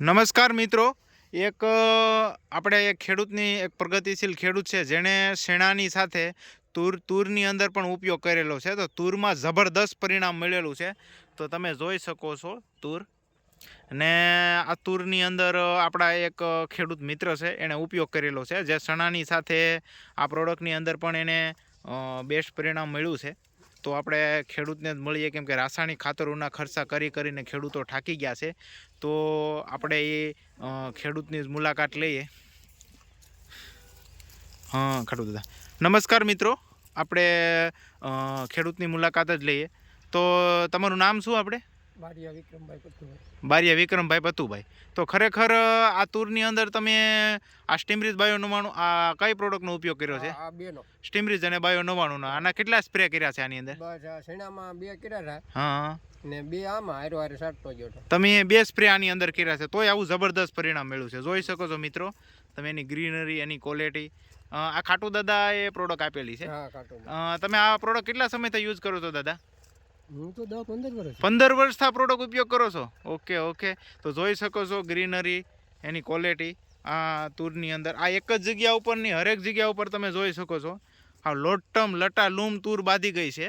નમસ્કાર મિત્રો. એક આપણે એક ખેડૂતની એક પ્રગતિશીલ ખેડૂત છે જેણે શેણાની સાથે તુર, તુરની અંદર પણ ઉપયોગ કરેલો છે. તો તુરમાં જબરદસ્ત પરિણામ મળેલું છે. તો તમે જોઈ શકો છો તુર. ને આ તુરની અંદર આપણા એક ખેડૂત મિત્ર છે એણે ઉપયોગ કરેલો છે. જે શણાની સાથે આ પ્રોડક્ટની અંદર પણ એને બેસ્ટ પરિણામ મળ્યું છે. તો આપણે ખેડૂતને જ મળીએ. કેમ કે રાસાયણિક ખાતરોના ખર્ચા કરી કરીને ખેડૂતો થાકી ગયા છે. તો આપણે એ ખેડૂતની જ મુલાકાત લઈએ. હા ખેડૂત દાદા. નમસ્કાર મિત્રો. આપણે ખેડૂતની મુલાકાત જ લઈએ. તો તમારું નામ શું આપણે? બારિયા વિક્રમભાઈ પથ્થુભાઈ બારિયા વિક્રમભાઈ પતુભાઈ તો ખરેખર આ તૂરની અંદર તમે આ સ્ટીમરીજ બાયો નવ્વાણું આ કઈ પ્રોડક્ટનો ઉપયોગ કર્યો છે? આ બેનો. સ્ટીમરીજ અને બાયો નવ્વાણુંના આના કેટલા સ્પ્રે કર્યા છે આની અંદર? બસ શેણામાં બે કર્યા હતા. હા ને બે આમાં હારો હારે સાટતો ગયો તમે બે સ્પ્રે આની અંદર કર્યા છે તોય આવું જબરદસ્ત પરિણામ મળ્યું છે. જોઈ શકો છો મિત્રો તમે એની ગ્રીનરી એની ક્વોલિટી આ ખાટુ દાદા એ પ્રોડક્ટ આપેલી છે. તમે આ પ્રોડક્ટ કેટલા સમયથી યુઝ કરો છો દાદા? હું તો દસ પંદર વર્ષ પંદર વર્ષથી આ પ્રોડક્ટ ઉપયોગ કરો છો? ઓકે ઓકે તો જોઈ શકો છો ગ્રીનરી એની ક્વોલિટી આ તૂરની અંદર આ એક જ જગ્યા ઉપરની હરેક જગ્યા ઉપર તમે જોઈ શકો છો. આ લોટમ લટા લૂમ તૂર બાંધી ગઈ છે.